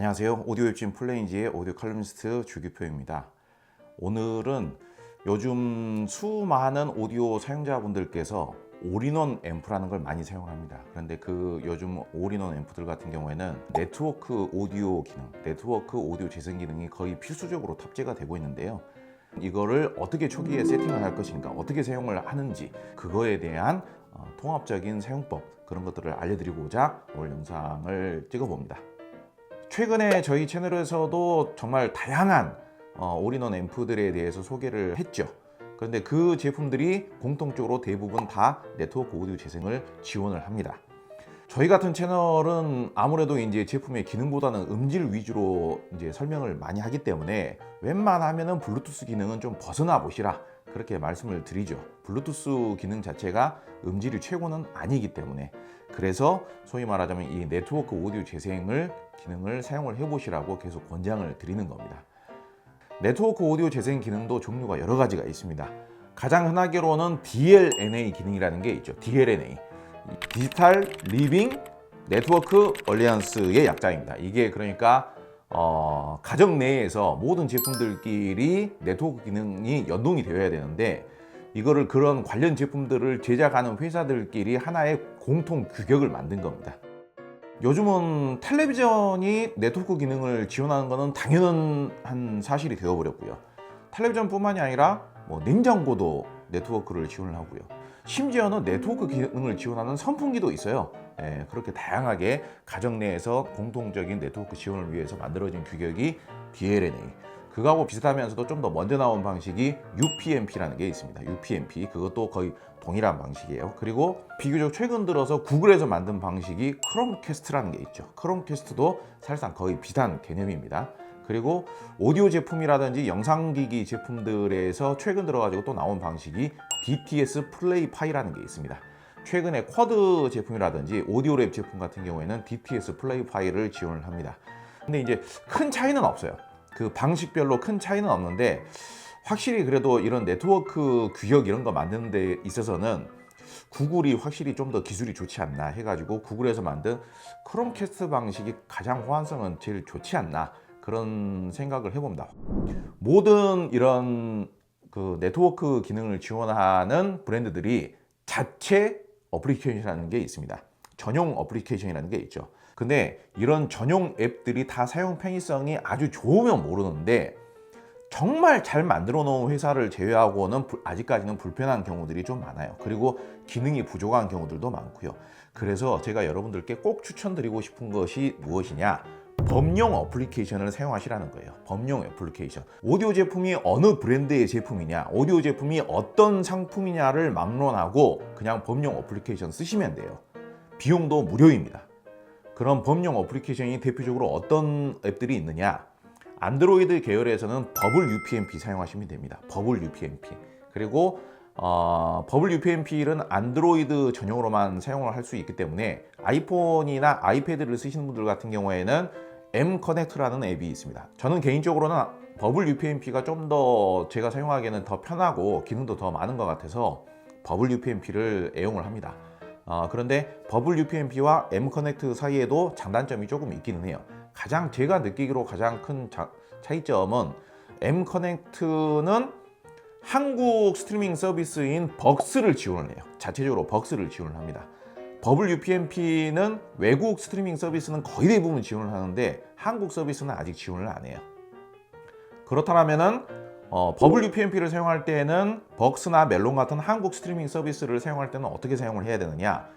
안녕하세요. 오디오 웹진 플레인지의 오디오 칼럼니스트 주규표입니다. 오늘은 요즘 수많은 오디오 사용자분들께서 올인원 앰프라는 걸 많이 사용합니다. 그런데 그 요즘 올인원 앰프들 같은 경우에는 네트워크 오디오 기능, 네트워크 오디오 재생 기능이 거의 필수적으로 탑재가 되고 있는데요. 이거를 어떻게 초기에 세팅을 할 것인가, 어떻게 사용을 하는지 그거에 대한 어, 통합적인 사용법 그런 것들을 알려드리고자 오늘 영상을 찍어봅니다. 최근에 저희 채널에서도 정말 다양한 어, 올인원 앰프들에 대해서 소개를 했죠. 그런데 그 제품들이 공통적으로 대부분 다 네트워크 오디오 재생을 지원을 합니다. 저희 같은 채널은 아무래도 이제 제품의 기능보다는 음질 위주로 이제 설명을 많이 하기 때문에 웬만하면은 블루투스 기능은 좀 벗어나 보시라 그렇게 말씀을 드리죠. 블루투스 기능 자체가 음질이 최고는 아니기 때문에 그래서 소위 말하자면 이 네트워크 오디오 재생을 기능을 사용을 해보시라고 계속 권장을 드리는 겁니다. 네트워크 오디오 재생 기능도 종류가 여러 가지가 있습니다. 가장 흔하게로는 DLNA 기능이라는 게 있죠. DLNA. 디지털 리빙 네트워크 얼리언스의 약자입니다. 이게 그러니까 어, 가정 내에서 모든 제품들끼리 네트워크 기능이 연동이 되어야 되는데 이거를 그런 관련 제품들을 제작하는 회사들끼리 하나의 공통 규격을 만든 겁니다. 요즘은 텔레비전이 네트워크 기능을 지원하는 것은 당연한 사실이 되어버렸고요. 텔레비전뿐만이 아니라 뭐 냉장고도 네트워크를 지원을 하고요. 심지어는 네트워크 기능을 지원하는 선풍기도 있어요. 예, 그렇게 다양하게 가정 내에서 공통적인 네트워크 지원을 위해서 만들어진 규격이 DLNA. 그거하고 비슷하면서도 좀 더 먼저 나온 방식이 UPnP라는 게 있습니다. UPnP 그것도 거의 동일한 방식이에요. 그리고 비교적 최근 들어서 구글에서 만든 방식이 크롬캐스트라는 게 있죠. 크롬캐스트도 사실상 거의 비슷한 개념입니다. 그리고 오디오 제품이라든지 영상기기 제품들에서 최근 들어가지고 또 나온 방식이 DTS 플레이 파이라는 게 있습니다. 최근에 쿼드 제품이라든지 오디오랩 제품 같은 경우에는 DTS 플레이 파이를 지원을 합니다. 근데 이제 큰 차이는 없어요. 그 방식별로 큰 차이는 없는데 확실히 그래도 이런 네트워크 규격 이런 거 만드는 데 있어서는 구글이 확실히 좀 더 기술이 좋지 않나 해가지고 구글에서 만든 크롬캐스트 방식이 가장 호환성은 제일 좋지 않나 그런 생각을 해봅니다. 모든 이런 그 네트워크 기능을 지원하는 브랜드들이 자체 어플리케이션이라는 게 있습니다. 전용 어플리케이션이라는 게 있죠. 근데 이런 전용 앱들이 다 사용 편의성이 아주 좋으면 모르는데 정말 잘 만들어 놓은 회사를 제외하고는 불- 아직까지는 불편한 경우들이 좀 많아요. 그리고 기능이 부족한 경우들도 많고요. 그래서 제가 여러분들께 꼭 추천드리고 싶은 것이 무엇이냐? 범용 어플리케이션을 사용하시라는 거예요. 범용 어플리케이션. 오디오 제품이 어느 브랜드의 제품이냐, 오디오 제품이 어떤 상품이냐를 막론하고 그냥 범용 어플리케이션 쓰시면 돼요. 비용도 무료입니다. 그런 범용 어플리케이션이 대표적으로 어떤 앱들이 있느냐? 안드로이드 계열에서는 버블 UPnP 사용하시면 됩니다. 버블 UPnP. 그리고 어, 버블 UPnP는 안드로이드 전용으로만 사용을 할 수 있기 때문에 아이폰이나 아이패드를 쓰시는 분들 같은 경우에는 M 커넥트라는 앱이 있습니다. 저는 개인적으로는 버블 UPnP가 좀 더 제가 사용하기에는 더 편하고 기능도 더 많은 것 같아서 버블 UPnP를 애용을 합니다. 어, 그런데 버블 UPnP와 M 커넥트 사이에도 장단점이 조금 있기는 해요. 가장 제가 느끼기로 가장 큰 자- 차이점은 M 커넥트는 한국 스트리밍 서비스인 벅스를 지원을 해요. 자체적으로 벅스를 지원을 합니다. 버블 UPnP는 외국 스트리밍 서비스는 거의 대부분 지원을 하는데 한국 서비스는 아직 지원을 안 해요. 그렇다면은 어, 버블 UPnP를 사용할 때는 벅스나 멜론 같은 한국 스트리밍 서비스를 사용할 때는 어떻게 사용을 해야 되느냐?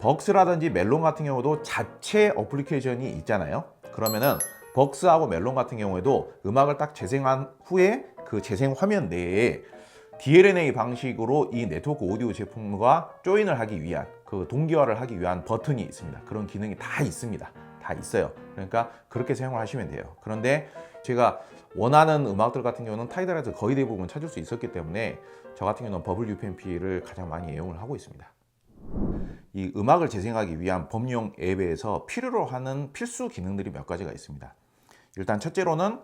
벅스라든지 멜론 같은 경우도 자체 어플리케이션이 있잖아요. 그러면은 벅스하고 멜론 같은 경우에도 음악을 딱 재생한 후에 그 재생 화면 내에 DLNA 방식으로 이 네트워크 오디오 제품과 조인을 하기 위한 그 동기화를 하기 위한 버튼이 있습니다. 그런 기능이 다 있습니다. 다 있어요. 그러니까 그렇게 사용을 하시면 돼요. 그런데 제가 원하는 음악들 같은 경우는 타이틀에서 거의 대부분 찾을 수 있었기 때문에 저 같은 경우는 버블 UPnP를 가장 많이 애용을 하고 있습니다. 이 음악을 재생하기 위한 범용 앱에서 필요로 하는 필수 기능들이 몇 가지가 있습니다. 일단 첫째로는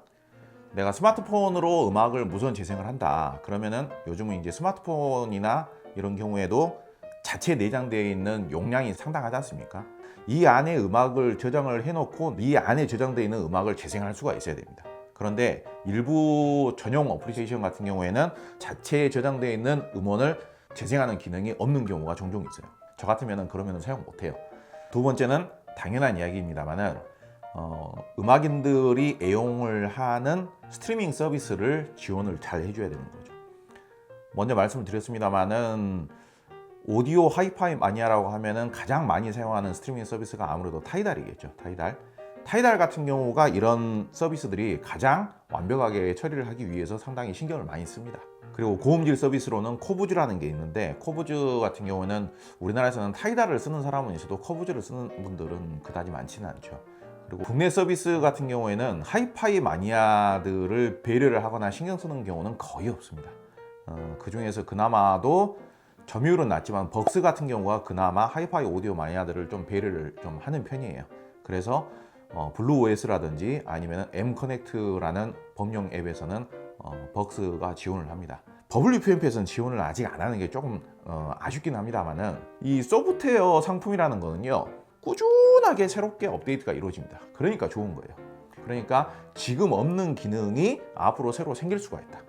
내가 스마트폰으로 음악을 무선 재생을 한다. 그러면은 요즘은 이제 스마트폰이나 이런 경우에도 자체 내장되어 있는 용량이 상당하지 않습니까? 이 안에 음악을 저장을 해놓고 이 안에 저장되어 있는 음악을 재생할 수가 있어야 됩니다. 그런데 일부 전용 어플리케이션 같은 경우에는 자체에 저장되어 있는 음원을 재생하는 기능이 없는 경우가 종종 있어요. 저 같으면 그러면 사용 못해요. 두 번째는 당연한 이야기입니다만은 어, 음악인들이 애용을 하는 스트리밍 서비스를 지원을 잘 해줘야 되는 거죠. 먼저 말씀을 드렸습니다만은 오디오 하이파이 마니아라고 하면은 가장 많이 사용하는 스트리밍 서비스가 아무래도 타이달이겠죠. 타이달. 타이달 같은 경우가 이런 서비스들이 가장 완벽하게 처리를 하기 위해서 상당히 신경을 많이 씁니다. 그리고 고음질 서비스로는 코브즈라는 게 있는데 코브즈 같은 경우는 우리나라에서는 타이달을 쓰는 사람은 있어도 코브즈를 쓰는 분들은 그다지 많지는 않죠. 그리고 국내 서비스 같은 경우에는 하이파이 마니아들을 배려를 하거나 신경 쓰는 경우는 거의 없습니다. 어, 그 중에서 그나마도 점유율은 낮지만 벅스 같은 경우가 그나마 하이파이 오디오 마니아들을 좀 배려를 좀 하는 편이에요. 그래서 어, 블루 OS라든지 아니면 M 커넥트라는 범용 앱에서는 어, 벅스가 지원을 합니다. WPMP에서는 지원을 아직 안 하는 게 조금 어, 아쉽긴 합니다만은 이 소프트웨어 상품이라는 거는요 꾸준하게 새롭게 업데이트가 이루어집니다. 그러니까 좋은 거예요. 그러니까 지금 없는 기능이 앞으로 새로 생길 수가 있다.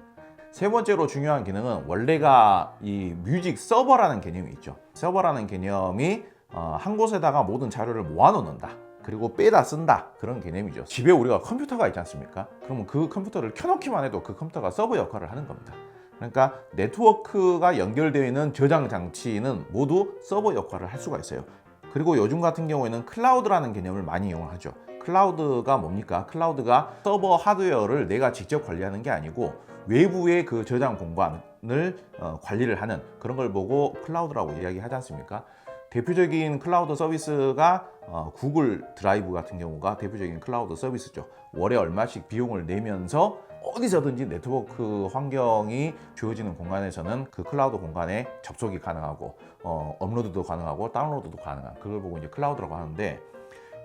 세 번째로 중요한 기능은 원래가 이 뮤직 서버라는 개념이 있죠. 서버라는 개념이 어, 한 곳에다가 모든 자료를 모아놓는다. 그리고 빼다 쓴다 그런 개념이죠. 집에 우리가 컴퓨터가 있지 않습니까? 그러면 그 컴퓨터를 켜놓기만 해도 그 컴퓨터가 서버 역할을 하는 겁니다. 그러니까 네트워크가 연결되어 있는 저장 장치는 모두 서버 역할을 할 수가 있어요. 그리고 요즘 같은 경우에는 클라우드라는 개념을 많이 이용하죠. 클라우드가 뭡니까? 클라우드가 서버 하드웨어를 내가 직접 관리하는 게 아니고 외부의 그 저장 공간을 어, 관리를 하는 그런 걸 보고 클라우드라고 이야기하지 않습니까? 대표적인 클라우드 서비스가 어, 구글 드라이브 같은 경우가 대표적인 클라우드 서비스죠. 월에 얼마씩 비용을 내면서 어디서든지 네트워크 환경이 주어지는 공간에서는 그 클라우드 공간에 접속이 가능하고 어, 업로드도 가능하고 다운로드도 가능한 그걸 보고 이제 클라우드라고 하는데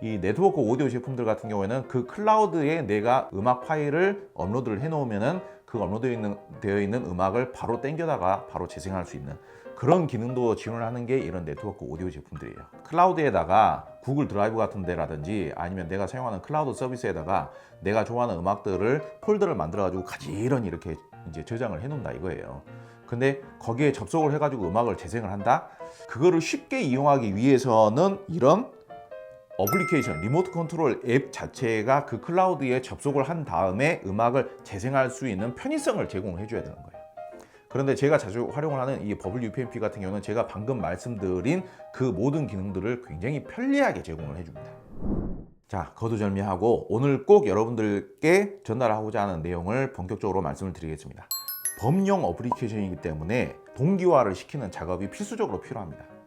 이 네트워크 오디오 제품들 같은 경우에는 그 클라우드에 내가 음악 파일을 업로드를 해놓으면은 그 업로드 있는, 되어 있는 음악을 바로 땡겨다가 바로 재생할 수 있는 그런 기능도 지원을 하는 게 이런 네트워크 오디오 제품들이에요. 클라우드에다가 구글 드라이브 같은 데라든지 아니면 내가 사용하는 클라우드 서비스에다가 내가 좋아하는 음악들을 폴더를 만들어 가지고 가지런히 이렇게 이제 저장을 해 놓는다 이거예요. 근데 거기에 접속을 해 가지고 음악을 재생을 한다. 그거를 쉽게 이용하기 위해서는 이런 어플리케이션, 리모트 컨트롤 앱 자체가 그 클라우드에 접속을 한 다음에 음악을 재생할 수 있는 편의성을 제공해 줘야 되는 거예요. 그런데 제가 자주 활용을 하는 이 버블 UPnP 같은 경우는 제가 방금 말씀드린 그 모든 기능들을 굉장히 편리하게 제공을 해줍니다. 자, 거두절미하고 오늘 꼭 여러분들께 전달하고자 하는 내용을 본격적으로 말씀을 드리겠습니다. 범용 어플리케이션이기 때문에 동기화를 시키는 작업이 필수적으로 필요합니다.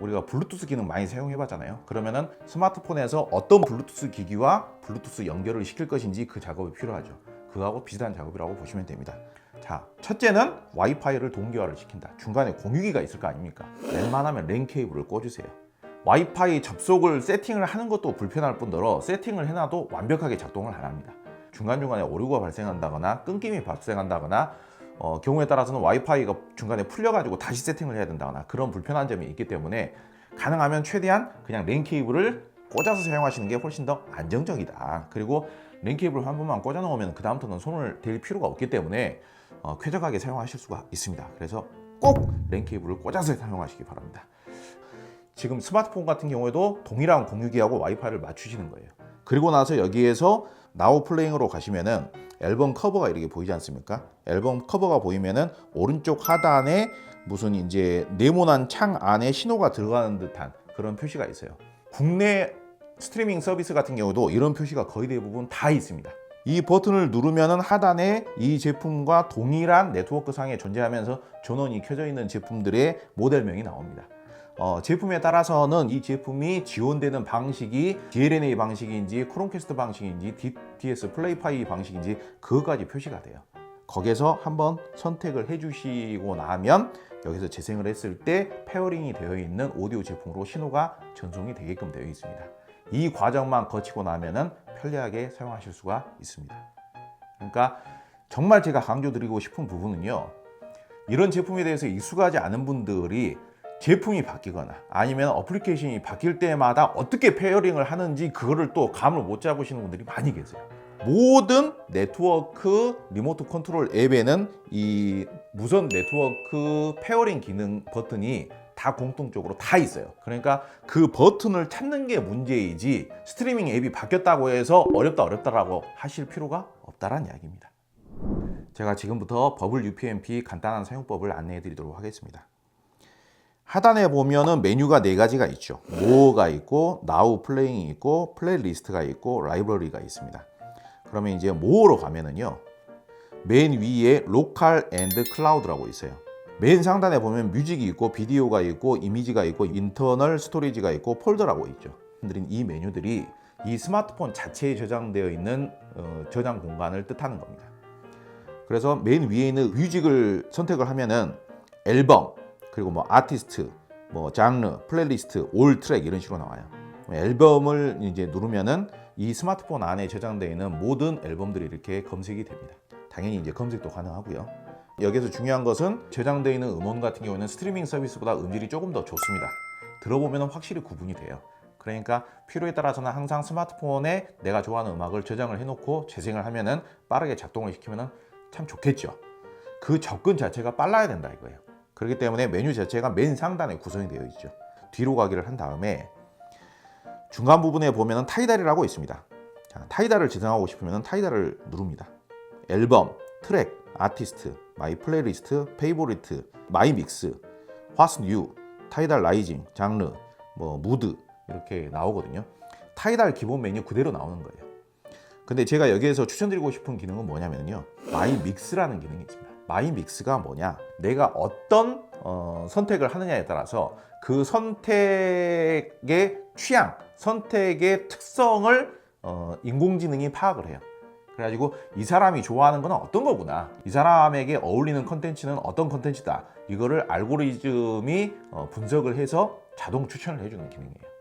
우리가 블루투스 기능 많이 사용해 봤잖아요. 그러면은 스마트폰에서 어떤 블루투스 기기와 블루투스 연결을 시킬 것인지 그 작업이 필요하죠. 그거하고 비슷한 작업이라고 보시면 됩니다. 자, 첫째는 와이파이를 동기화를 시킨다. 중간에 공유기가 있을 거 아닙니까? 웬만하면 랜 케이블을 꽂으세요. 와이파이 접속을 세팅을 하는 것도 불편할 뿐더러 세팅을 해놔도 완벽하게 작동을 안 합니다. 중간중간에 오류가 발생한다거나 끊김이 발생한다거나 어, 경우에 따라서는 와이파이가 중간에 풀려가지고 다시 세팅을 해야 된다거나 그런 불편한 점이 있기 때문에 가능하면 최대한 그냥 랜 케이블을 꽂아서 사용하시는 게 훨씬 더 안정적이다. 그리고 랜 케이블을 한 번만 꽂아 놓으면 그 다음부터는 손을 댈 필요가 없기 때문에 어, 쾌적하게 사용하실 수가 있습니다. 그래서 꼭 랜 케이블을 꽂아서 사용하시기 바랍니다. 지금 스마트폰 같은 경우에도 동일한 공유기하고 와이파이를 맞추시는 거예요. 그리고 나서 여기에서 나우 플레잉으로 가시면은 앨범 커버가 이렇게 보이지 않습니까? 앨범 커버가 보이면은 오른쪽 하단에 무슨 이제 네모난 창 안에 신호가 들어가는 듯한 그런 표시가 있어요. 국내 스트리밍 서비스 같은 경우도 이런 표시가 거의 대부분 다 있습니다. 이 버튼을 누르면은 하단에 이 제품과 동일한 네트워크 상에 존재하면서 전원이 켜져 있는 제품들의 모델명이 나옵니다. 어, 제품에 따라서는 이 제품이 지원되는 방식이 DLNA 방식인지 크롬캐스트 방식인지 DS 플레이파이 방식인지 그것까지 표시가 돼요. 거기에서 한번 선택을 해주시고 나면 여기서 재생을 했을 때 페어링이 되어 있는 오디오 제품으로 신호가 전송이 되게끔 되어 있습니다. 이 과정만 거치고 나면은 편리하게 사용하실 수가 있습니다. 그러니까 정말 제가 강조드리고 싶은 부분은요. 이런 제품에 대해서 익숙하지 않은 분들이 제품이 바뀌거나 아니면 어플리케이션이 바뀔 때마다 어떻게 페어링을 하는지 그거를 또 감을 못 잡으시는 분들이 많이 계세요. 모든 네트워크 리모트 컨트롤 앱에는 이 무선 네트워크 페어링 기능 버튼이 다 공통적으로 다 있어요. 그러니까 그 버튼을 찾는 게 문제이지 스트리밍 앱이 바뀌었다고 해서 어렵다 어렵다라고 하실 필요가 없다라는 이야기입니다. 제가 지금부터 버블 UPnP 간단한 사용법을 안내해 드리도록 하겠습니다. 하단에 보면은 메뉴가 네 가지가 있죠. 모어가 있고, 나우 플레잉이 있고, 플레이리스트가 있고, 라이브러리가 있습니다. 그러면 이제 모어로 가면은요. 맨 위에 로컬 앤드 클라우드라고 있어요. 맨 상단에 보면 뮤직이 있고, 비디오가 있고, 이미지가 있고, 인터널 스토리지가 있고, 폴더라고 있죠. 이 메뉴들이 이 스마트폰 자체에 저장되어 있는 어, 저장 공간을 뜻하는 겁니다. 그래서 맨 위에 있는 뮤직을 선택을 하면은 앨범 그리고 뭐 아티스트 뭐 장르 플레이리스트 올 트랙 이런 식으로 나와요. 앨범을 이제 누르면은 이 스마트폰 안에 저장되어 있는 모든 앨범들이 이렇게 검색이 됩니다. 당연히 이제 검색도 가능하고요. 여기서 중요한 것은 저장되어 있는 음원 같은 경우는 스트리밍 서비스보다 음질이 조금 더 좋습니다. 들어보면 확실히 구분이 돼요. 그러니까 필요에 따라서는 항상 스마트폰에 내가 좋아하는 음악을 저장을 해놓고 재생을 하면은 빠르게 작동을 시키면은 참 좋겠죠. 그 접근 자체가 빨라야 된다 이거예요. 그렇기 때문에 메뉴 자체가 맨 상단에 구성이 되어 있죠. 뒤로 가기를 한 다음에 중간 부분에 보면은 타이달이라고 있습니다. 자, 타이달을 지정하고 싶으면 타이달을 누릅니다. 앨범, 트랙, 아티스트, 마이 플레이리스트, 페이보리트, 마이 믹스, 화스 뉴, 타이달 라이징, 장르, 뭐 무드 이렇게 나오거든요. 타이달 기본 메뉴 그대로 나오는 거예요. 근데 제가 여기에서 추천드리고 싶은 기능은 뭐냐면요. 마이 믹스라는 기능이 있습니다. 마이 믹스가 뭐냐? 내가 어떤 어, 선택을 하느냐에 따라서 그 선택의 취향, 선택의 특성을 어, 인공지능이 파악을 해요. 그래가지고 이 사람이 좋아하는 건 어떤 거구나. 이 사람에게 어울리는 컨텐츠는 어떤 컨텐츠다. 이거를 알고리즘이 어, 분석을 해서 자동 추천을 해주는 기능이에요.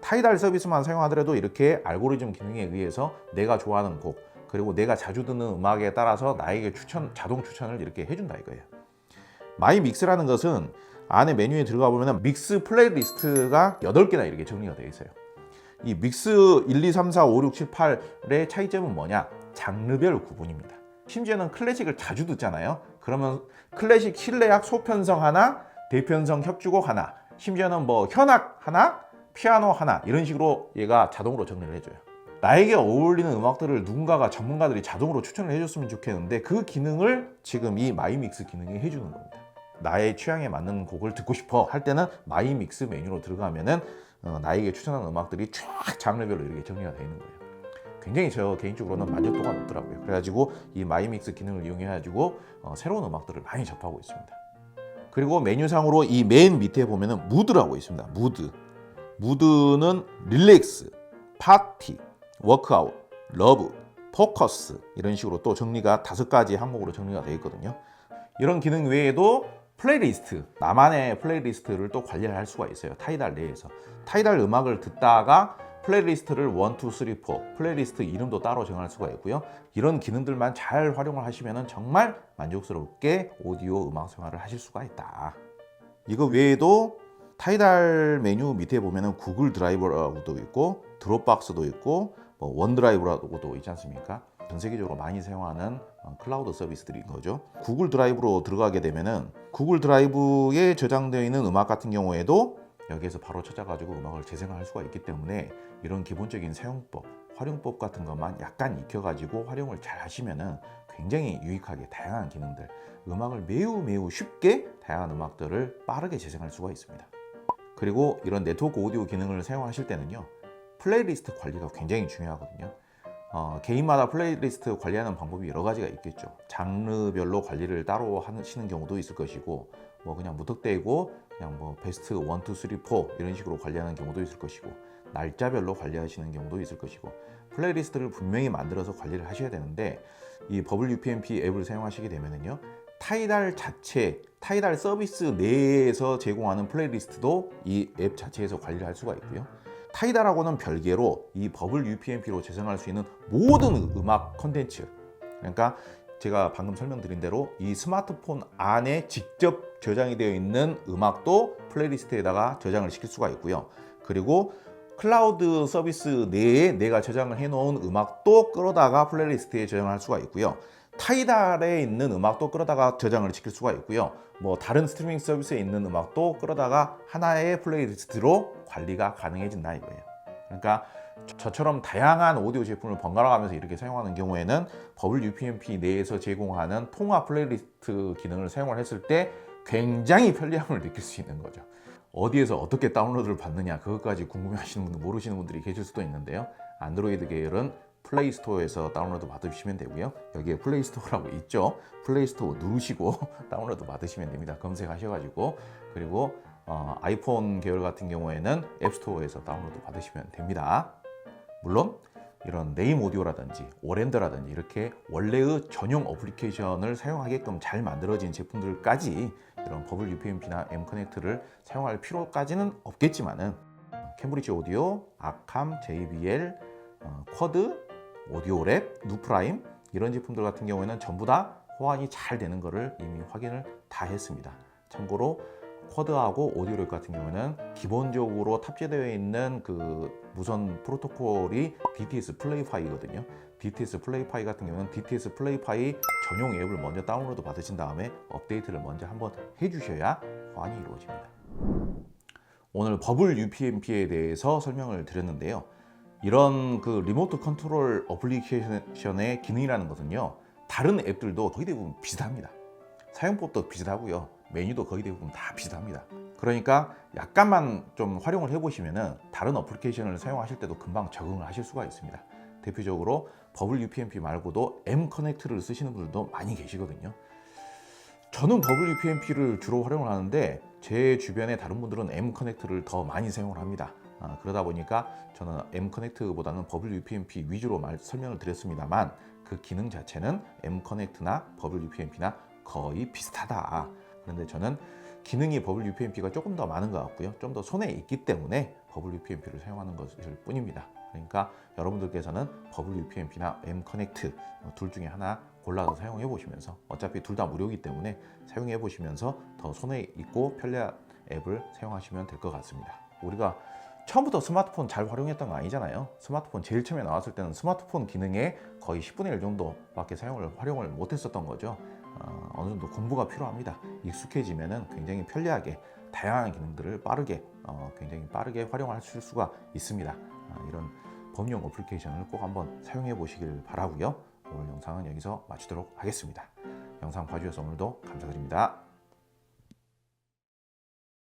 타이달 서비스만 사용하더라도 이렇게 알고리즘 기능에 의해서 내가 좋아하는 곡 그리고 내가 자주 듣는 음악에 따라서 나에게 추천 자동 추천을 이렇게 해준다 이거예요. 마이 믹스라는 것은 안에 메뉴에 들어가 보면 믹스 플레이리스트가 8개나 이렇게 정리가 되어 있어요. 이 믹스 1, 2, 3, 4, 5, 6, 7, 8의 차이점은 뭐냐? 장르별 구분입니다. 심지어는 클래식을 자주 듣잖아요. 그러면 클래식 실내악 소편성 하나, 대편성 협주곡 하나, 심지어는 뭐 현악 하나, 피아노 하나 이런 식으로 얘가 자동으로 정리를 해줘요. 나에게 어울리는 음악들을 누군가가 전문가들이 자동으로 추천을 해줬으면 좋겠는데 그 기능을 지금 이 마이믹스 기능이 해주는 겁니다. 나의 취향에 맞는 곡을 듣고 싶어 할 때는 마이믹스 메뉴로 들어가면은 어, 나에게 추천하는 음악들이 쫙 장르별로 이렇게 정리가 되어 있는 거예요. 굉장히 저 개인적으로는 만족도가 높더라고요. 그래가지고 이 마이믹스 기능을 이용해가지고 어, 새로운 음악들을 많이 접하고 있습니다. 그리고 메뉴상으로 이 맨 밑에 보면은 무드라고 있습니다. 무드. 무드는 릴렉스, 파티, 워크아웃, 러브, 포커스 이런 식으로 또 정리가 다섯 가지 항목으로 정리가 되어 있거든요. 이런 기능 외에도 플레이리스트, 나만의 플레이리스트를 또 관리를 할 수가 있어요. 타이달 내에서. 타이달 음악을 듣다가 플레이리스트를 1, 2, 3, 4 플레이리스트 이름도 따로 정할 수가 있고요. 이런 기능들만 잘 활용을 하시면 정말 만족스럽게 오디오 음악 생활을 하실 수가 있다. 이거 외에도 타이달 메뉴 밑에 보면은 구글 드라이브라고도 있고 드롭박스도 있고 뭐 원드라이브라고도 있지 않습니까? 전 세계적으로 많이 사용하는 어, 클라우드 서비스들인 거죠. 구글 드라이브로 들어가게 되면은 구글 드라이브에 저장되어 있는 음악 같은 경우에도 여기에서 바로 찾아가지고 음악을 재생할 수가 있기 때문에 이런 기본적인 사용법, 활용법 같은 것만 약간 익혀가지고 활용을 잘 하시면은 굉장히 유익하게 다양한 기능들, 음악을 매우 매우 쉽게 다양한 음악들을 빠르게 재생할 수가 있습니다. 그리고 이런 네트워크 오디오 기능을 사용하실 때는요 플레이리스트 관리가 굉장히 중요하거든요 어, 개인마다 플레이리스트 관리하는 방법이 여러 가지가 있겠죠 장르별로 관리를 따로 하시는 경우도 있을 것이고 뭐 그냥 무턱대고 그냥 뭐 베스트 1, 2, 3, 4 이런 식으로 관리하는 경우도 있을 것이고 날짜별로 관리하시는 경우도 있을 것이고 플레이리스트를 분명히 만들어서 관리를 하셔야 되는데 이 버블 UPnP 앱을 사용하시게 되면은요 타이달 자체, 타이달 서비스 내에서 제공하는 플레이리스트도 이 앱 자체에서 관리를 할 수가 있고요. 타이달하고는 별개로 이 버블 UPnP로 재생할 수 있는 모든 음악 컨텐츠, 그러니까 제가 방금 설명드린 대로 이 스마트폰 안에 직접 저장이 되어 있는 음악도 플레이리스트에다가 저장을 시킬 수가 있고요. 그리고 클라우드 서비스 내에 내가 저장을 해놓은 음악도 끌어다가 플레이리스트에 저장할 수가 있고요. 타이달에 있는 음악도 끌어다가 저장을 시킬 수가 있고요. 뭐 다른 스트리밍 서비스에 있는 음악도 끌어다가 하나의 플레이리스트로 관리가 가능해진다 이거예요. 그러니까 저처럼 다양한 오디오 제품을 번갈아 가면서 이렇게 사용하는 경우에는 버블 UPnP 내에서 제공하는 통화 플레이리스트 기능을 사용을 했을 때 굉장히 편리함을 느낄 수 있는 거죠. 어디에서 어떻게 다운로드를 받느냐 그것까지 궁금해하시는 분들 모르시는 분들이 계실 수도 있는데요. 안드로이드 계열은 플레이 스토어에서 다운로드 받으시면 되고요. 여기에 플레이 스토어라고 있죠. 플레이 스토어 누르시고 다운로드 받으시면 됩니다. 검색하셔가지고 그리고 어, 아이폰 계열 같은 경우에는 앱스토어에서 다운로드 받으시면 됩니다. 물론 이런 네임 오디오라든지 오랜드라든지 이렇게 원래의 전용 어플리케이션을 사용하게끔 잘 만들어진 제품들까지 이런 버블 UPnP나 M 커넥트를 사용할 필요까지는 없겠지만은 캠브리지 오디오, 아캄, JBL, 어, 쿼드, 오디오랩, 누프라임 이런 제품들 같은 경우에는 전부 다 호환이 잘 되는 것을 이미 확인을 다 했습니다. 참고로 쿼드하고 오디오랩 같은 경우는 기본적으로 탑재되어 있는 그 무선 프로토콜이 DTS 플레이파이거든요. DTS 플레이파이 같은 경우는 DTS 플레이파이 전용 앱을 먼저 다운로드 받으신 다음에 업데이트를 먼저 한번 해주셔야 호환이 이루어집니다. 오늘 버블 UPnP에 대해서 설명을 드렸는데요. 이런 그 리모트 컨트롤 어플리케이션의 기능이라는 것은요. 다른 앱들도 거의 대부분 비슷합니다. 사용법도 비슷하고요. 메뉴도 거의 대부분 다 비슷합니다. 그러니까 약간만 좀 활용을 해보시면은 다른 어플리케이션을 사용하실 때도 금방 적응을 하실 수가 있습니다. 대표적으로 버블 UPnP 말고도 M 커넥트를 쓰시는 분들도 많이 계시거든요. 저는 버블 UPnP를 주로 활용을 하는데 제 주변의 다른 분들은 M 커넥트를 더 많이 사용을 합니다. 아, 그러다 보니까 저는 M 커넥트보다는 버블 UPnP 위주로 말, 설명을 드렸습니다만 그 기능 자체는 M 커넥트나 버블 UPnP나 거의 비슷하다. 그런데 저는 기능이 버블 UPnP가 조금 더 많은 것 같고요. 좀 더 손에 있기 때문에 버블 UPnP를 사용하는 것일 뿐입니다. 그러니까 여러분들께서는 버블 UPnP나 M 커넥트 둘 중에 하나 골라서 사용해 보시면서 어차피 둘 다 무료이기 때문에 사용해 보시면서 더 손에 있고 편리한 앱을 사용하시면 될 것 같습니다. 우리가 처음부터 스마트폰 잘 활용했던 거 아니잖아요. 스마트폰 제일 처음에 나왔을 때는 스마트폰 기능에 거의 10분의 1 정도밖에 사용을 활용을 못했었던 거죠. 어, 어느 정도 공부가 필요합니다. 익숙해지면은 굉장히 편리하게 다양한 기능들을 빠르게 어, 굉장히 빠르게 활용하실 수가 있습니다. 아, 이런 범용 어플리케이션을 꼭 한번 사용해 보시길 바라고요. 오늘 영상은 여기서 마치도록 하겠습니다. 영상 봐주셔서 오늘도 감사드립니다.